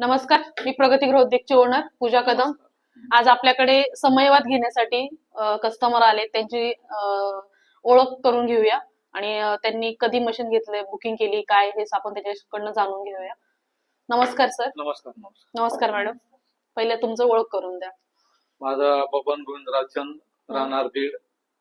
नमस्कार मी प्रगती गृहोद्योगची ओनर पूजा कदम. आज आपल्याकडे समयवाद घेण्यासाठी कस्टमर आले त्यांची ओळख करून घेऊया. आणि त्यांनी कधी मशीन घेतलंय बुकिंग केली काय हे आपण त्याच्याकडनं जाणून घेऊया. नमस्कार सर नमस्कार नमस्कार. मॅडम पहिले तुमचं ओळख करून द्या. माझा बबन गोविंदराज चंद राहणार बीड.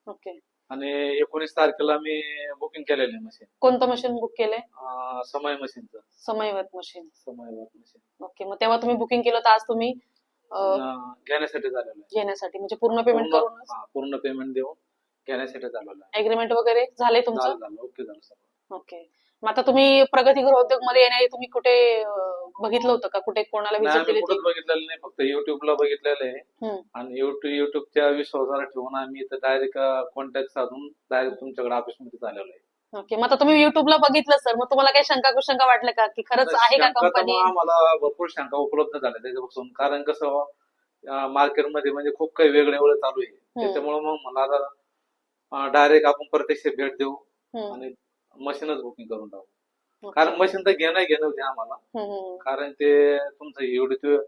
ओके. आणि एकोणीस तारखेला मी बुकिंग केलेली मशीन कोणतं मशीन बुक केलंय? अं, समय मशीनचं समयवाद मशीन समय मशीन ओके मग तेव्हा तुम्ही बुकिंग केलं तर आज तुम्ही अ, अं, घेण्यासाठी झालेलं आहे. घेण्यासाठी म्हणजे पूर्ण पेमेंट पूर्ण करून हा, पूर्ण पेमेंट देऊन घेण्यासाठी झालेलं आहे. एग्रीमेंट वगैरे तुमचं? झालं झालं. ओके झालं सर ओके. मग आता तुम्ही प्रगती गृहोद्योगमध्ये येण्याआधी तुम्ही कुठे अं, बघितलं होतं का? कुठे कोणाला नाही आम्ही कुठंच बघितलेलं नाही फक्त युट्यूबला बघितलेलं आहे. हम्म. आणि युट्यूब युट्यूबच्या विश्वासाला ठेवून आम्ही इथं डायरेक्ट कॉन्टॅक्ट साधून डायरेक्ट तुमच्याकडे ऑफिसमध्ये आलेलो आहे. ओके. मग आता तुम्ही युट्यूबला बघितलं सर मग तुम्हाला काही शंका कुशंका वाटलं का? की खरंच आहे का शंका तर कंपनी मग आम्हाला भरपूर शंका उपलब्ध झाल्या त्याच्यापासून. कारण कसं मार्केटमध्ये म्हणजे खूप काही वेगळे वेगळे चालू आहे. त्याच्यामुळे मग मला डायरेक्ट आपण प्रत्यक्ष भेट देऊ. आणि मशीनच बुकिंग करून टाकू. कारण मशीन तर घेणं घेणं होते आम्हाला. कारण ते तुमचं युट्यूब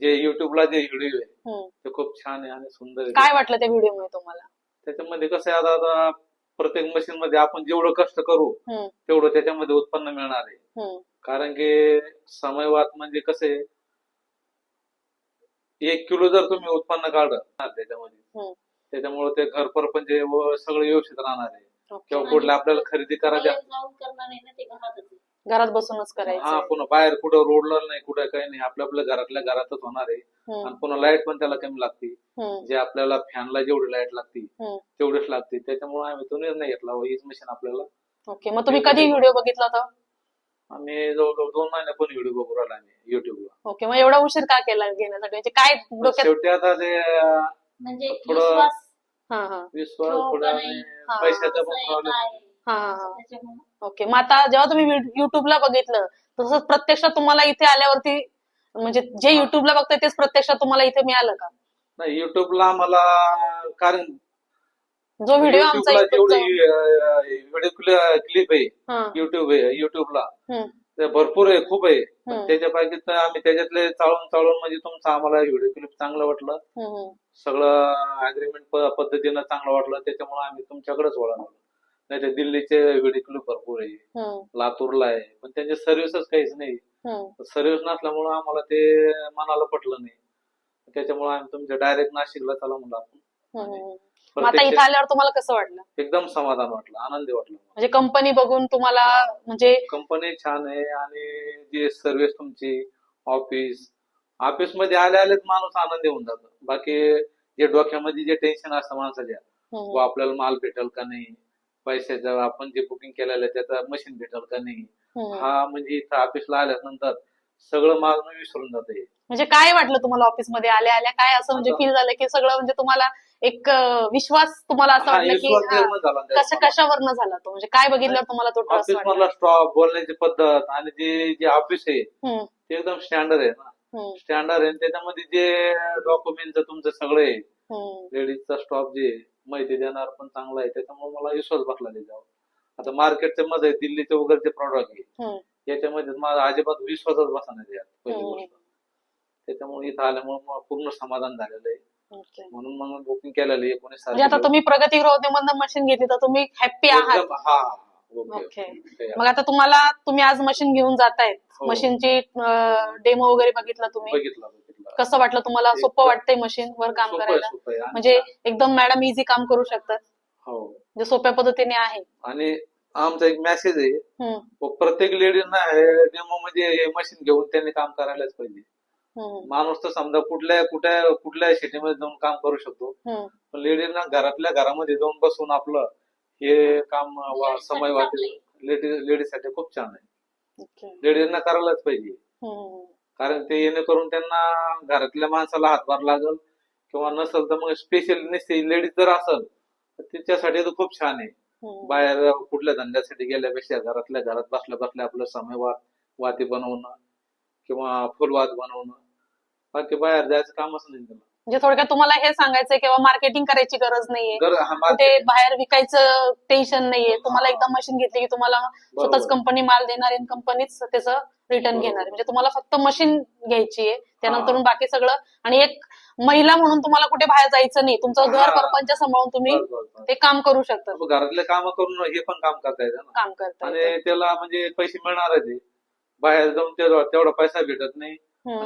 जे युट्यूबला जे व्हिडिओ आहे ते खूप छान आहे आणि सुंदर आहे. काय वाटलं त्या व्हिडिओमध्ये तुम्हाला? त्याच्यामध्ये कसं आहे आता आता प्रत्येक मशीन मध्ये आपण जेवढं कष्ट करू तेवढं त्याच्यामध्ये उत्पन्न मिळणार आहे. कारण की समयवाद म्हणजे कसं एक किलो जर तुम्ही उत्पन्न काढलं ना त्याच्यामध्ये. त्याच्यामुळे ते घर पण जे सगळं व्यवस्थित राहणार आहे. किंवा कुठलं आपल्याला खरेदी करायच्या बाहेर जाऊन करणार आहे ना ते घरातच आहे. घरात बसूनच हा करायचं. पुन्हा बाहेर कुठं रोडला नाही कुठं काही नाही आपल्या आपल्या घरातल्या घरातच होणार आहे. हम्म, आणि पुन्हा लाइट पण त्याला कमी लागते. हम्म, जे आपल्याला फॅनला जेवढी लाइट लागते हम्म. तेवढीच लागते. त्याच्यामुळे आम्ही तो निर्णय घेतला व हीच मशीन आपल्याला. ओके मग तुम्ही कधी व्हिडिओ बघितला होता? आम्ही जवळजवळ दोन महिन्यापूर्वी व्हिडिओ बघू राहिला आम्ही युट्यूबला ओके मग एवढा उशीर का केला घेण्यासाठी? म्हणजे काय डोक्यात शेवटी आता ते म्हणजे थोडं- विश्वास हा हा. विश्वास हो, थोडा हा, पैशाचा पण प्रॉब्लेम. हा हा हा. ओके मग आता जेव्हा तुम्ही युट्यूबला बघितलं तसंच प्रत्यक्षात तुम्हाला इथे आल्यावरती म्हणजे जे. युट्यूबला बघताय तेच प्रत्यक्षात तुम्हाला इथे मिळालं का? नाही युट्यूबला आम्हाला कारण जो व्हिडिओ आमचा युट्यूबला जेवढी YouTubeचा- व्हिडिओ क्लिप आहे युट्यूब आहे युट्यूबला ते भरपूर आहे खूप आहे. पण हम्म. त्याच्यापैकी तर आम्ही त्याच्यातले चाळून चाळून म्हणजे तुमचं आम्हाला व्हिडिओ क्लिप चांगलं वाटलं. सगळं अग्रीमेंट पद्धतीनं चांगलं वाटलं. त्याच्यामुळे आम्ही तुमच्याकडेच वळालो नाही तर दिल्लीचे व्हिडिओ क्लिप भरपूर आहे. लातूरला आहे. पण त्यांची सर्व्हिसच काहीच नाही. सर्व्हिस नसल्यामुळे आम्हाला ते मनाला पटलं नाही. त्याच्यामुळे आम्ही तुमच्या डायरेक्ट नाशिकला चला म्हणलं आपण. मग आता इथे आल्यावर तुम्हाला कसं वाटलं? एकदम समाधान वाटलं आनंदी वाटलं. म्हणजे कंपनी बघून तुम्हाला म्हणजे कंपनी छान आहे आणि जी सर्व्हिस तुमची ऑफिस ऑफिसमध्ये आले आलेच माणूस आनंदी होऊन जातो. बाकी जे डोक्यामध्ये जे टेन्शन असतं माणसाच्या व आपल्याला माल भेटेल का नाही? पैशाचं आपण जे बुकिंग केलेलं त्याचं मशीन भेटेल का नाही? हम्म. हा म्हणजे इथं ऑफिसला आल्यानंतर सगळं माल मी विसरून जाते. म्हणजे काय वाटलं तुम्हाला ऑफिसमध्ये आल्या आल्या काय असं म्हणजे फील झालं की सगळं म्हणजे तुम्हाला एक विश्वास तुम्हाला असं वाटलं की हा, कशा. कशावरनं झाला तो? म्हणजे काय बघितल्यावर तुम्हाला तो ट्रस्ट ऑफिस वाटला? मधला स्टॉप बोलण्याची पद्धत आणि जे जे ऑफिस आहे हम्म, ते एकदम स्टँडर्ड आहे ना. हम्म, स्टँडर्ड आहे आणि त्याच्यामध्ये जे डॉक्युमेंट तुमचं सगळं आहे हम्म. लेडीजचा स्टॉप जे आहे, माहिती देणार पण चांगला आहे. त्याच्यामुळे मला विश्वास बसला त्याच्यावर. आता मार्केटच्या मध्ये दिल्लीचे वगैरे जे प्रॉडक्ट आहे. हम्म. याच्यामध्ये माझा अजिबात विश्वासच बसा नाही त्यात पहिली हम्म. गोष्ट. त्याच्यामुळे इथं आल्यामुळे पूर्ण समाधान झालेलं आहे. म्हणून मग बुकिंग केलेलं आहे एकोणीस म्हणजे आता तुम्ही प्रगती मशीन घेतली तर तुम्ही हॅप्पी आहात. हा हा, ओके. मग आता तुम्हाला तुम्ही आज मशीन घेऊन जातायत. हो. मशीनची डेमो वगैरे बघितला तुम्ही? बघितलं कसं वाटलं तुम्हाला? सोपं वाटतंय मशीन वर काम करायला? म्हणजे एकदम मॅडम इझी काम करू शकतात. हो. म्हणजे सोप्या पद्धतीने आहे. आणि आमचा एक मेसेज आहे. प्रत्येक लेडीजना डेमो म्हणजे हे मशीन घेऊन त्यांनी काम करायलाच पाहिजे. माणूस तर समजा कुठल्या कुठल्या कुठल्या सिटीमध्ये जाऊन काम करू शकतो. पण लेडीजना घरातल्या घरामध्ये जाऊन बसून आपलं हे कामसाठी समय वाटेल. लेडीज लेडीजसाठी खूप छान आहे. लेडीजना करायलाच पाहिजे. कारण ते येणेकरून त्यांना घरातल्या माणसाला हातभार लागल किंवा नसल तर मग स्पेशल नसते. लेडीज जर असल तर तिच्यासाठी तर खूप छान आहे. बाहेर कुठल्या धंद्यासाठी गेल्यापेक्षा घरातल्या घरात बसल्या बसल्या आपलं समयवाद वाती बनवणं किंवा फुलवात बनवणं बाकी बाहेर जायचं कामच नाही त्याला म्हणजे थोडक्यात तुम्हाला हे सांगायचंय किंवा मार्केटिंग करायची गरज नाहीये. हा market- बाहेर विकायचं टेन्शन नाहीये. तुम्हाला एकदा मशीन घेतली की तुम्हाला स्वतःच. कंपनी माल देणार आहे कंपनीच त्याचं रिटर्न. घेणार आहे. म्हणजे तुम्हाला फक्त मशीन घ्यायची आहे त्यानंतर. बाकी सगळं आणि एक महिला म्हणून तुम्हाला कुठे बाहेर जायचं नाही तुमचं घर. परपंच सांभाळून तुम्ही. ते काम करू शकता घरातले काम करून हे पण काम करता येतं काम करता आणि. त्याला म्हणजे पैसे मिळणारच आहे बाहेर जाऊन तेवढा पैसा भेटत नाही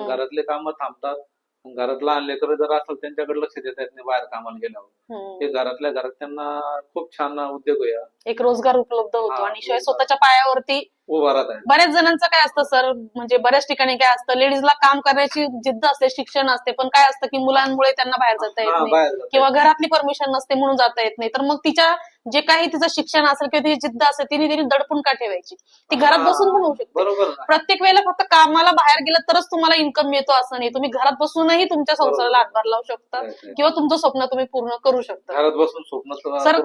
घरातले काम थांबतात आणि घरात लहान लेकरं जर असेल त्यांच्याकडे लक्ष देता येत नाही बाहेर कामाला गेल्यावर. ते घरातल्या घरात त्यांना खूप छान उद्योग. एक रोजगार उपलब्ध होतो आणि. स्वतःच्या पायावरती आहे. बऱ्याच जणांचं काय असतं सर म्हणजे बऱ्याच ठिकाणी काय असतं लेडीजला काम करण्याची जिद्द असते शिक्षण असते पण काय असतं की मुलांमुळे त्यांना बाहेर जाता येत हा, नाही. जाता किंवा घरातली परमिशन नसते म्हणून जाता येत नाही. तर मग तिच्या जे काही तिचं शिक्षण असेल किंवा तिची जिद्द असेल तिने तिने दडपून का ठेवायची? ती घरात हा, बसून पण होऊ शकते. बरोबर ना प्रत्येक वेळेला फक्त कामाला बाहेर गेलं तरच तुम्हाला इन्कम मिळतो असं नाही. तुम्ही घरात बसूनही तुमच्या संसाराला हातभार लावू शकता. किंवा तुमचं स्वप्न तुम्ही पूर्ण करू शकता. घरात बसून स्वप्न तर सर.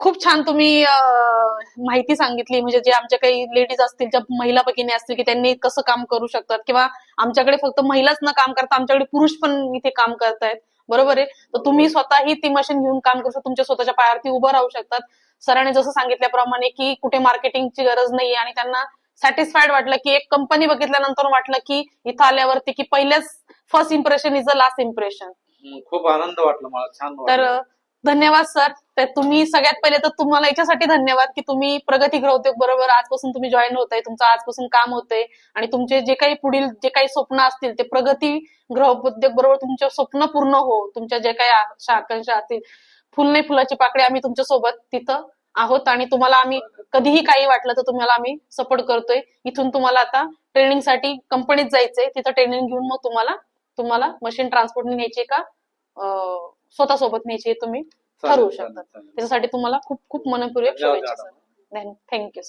खूप छान तुम्ही अं, माहिती सांगितली. म्हणजे जे आमच्या काही लेडीज असतील ज्या महिला भगिनी असतील की त्यांनी कसं काम करू शकतात. किंवा आमच्याकडे फक्त महिलाच न काम करता आमच्याकडे पुरुष पण इथे काम करतायत. बरोबर आहे? तर तुम्ही स्वतःही ती मशीन घेऊन काम करू शकता. तुमच्या स्वतःच्या पायावरती उभं राहू शकतात. सरांनी जसं सांगितल्याप्रमाणे की कुठे मार्केटिंगची गरज नाहीये आणि त्यांना सॅटिस्फाईड वाटलं की एक कंपनी बघितल्यानंतर वाटलं की इथं आल्यावरती की पहिल्याच first impression is the last impression खूप आनंद वाटला मला. छान तर धन्यवाद सर. तर तुम्ही सगळ्यात पहिले तर तुम्हाला याच्यासाठी धन्यवाद की तुम्ही प्रगती उद्योग बरोबर. आजपासून तुम्ही जॉईन होताय तुमचं आजपासून काम होतंय आणि तुमचे जे काही पुढील जे काही स्वप्न असतील ते प्रगती ग्रह उद्योग बरोबर तुमचे स्वप्न पूर्ण हो तुमच्या जे काही आशा आकांक्षा असतील. फुल नाही फुलाची पाकळी आम्ही तुमच्यासोबत तिथं आहोत आणि तुम्हाला आम्ही कधीही काही वाटलं तर तुम्हाला आम्ही सपोर्ट करतोय. इथून तुम्हाला आता ट्रेनिंगसाठी कंपनीत जायचंय. तिथं ट्रेनिंग घेऊन मग तुम्हाला तुम्हाला मशीन ट्रान्सपोर्ट न्यायची का? स्वतः सोबत न्यायची तुम्ही. ठरवू शकतात. त्याच्यासाठी तुम्हाला खूप खूप मनपूर्वक शुभेच्छा सर. Thank you so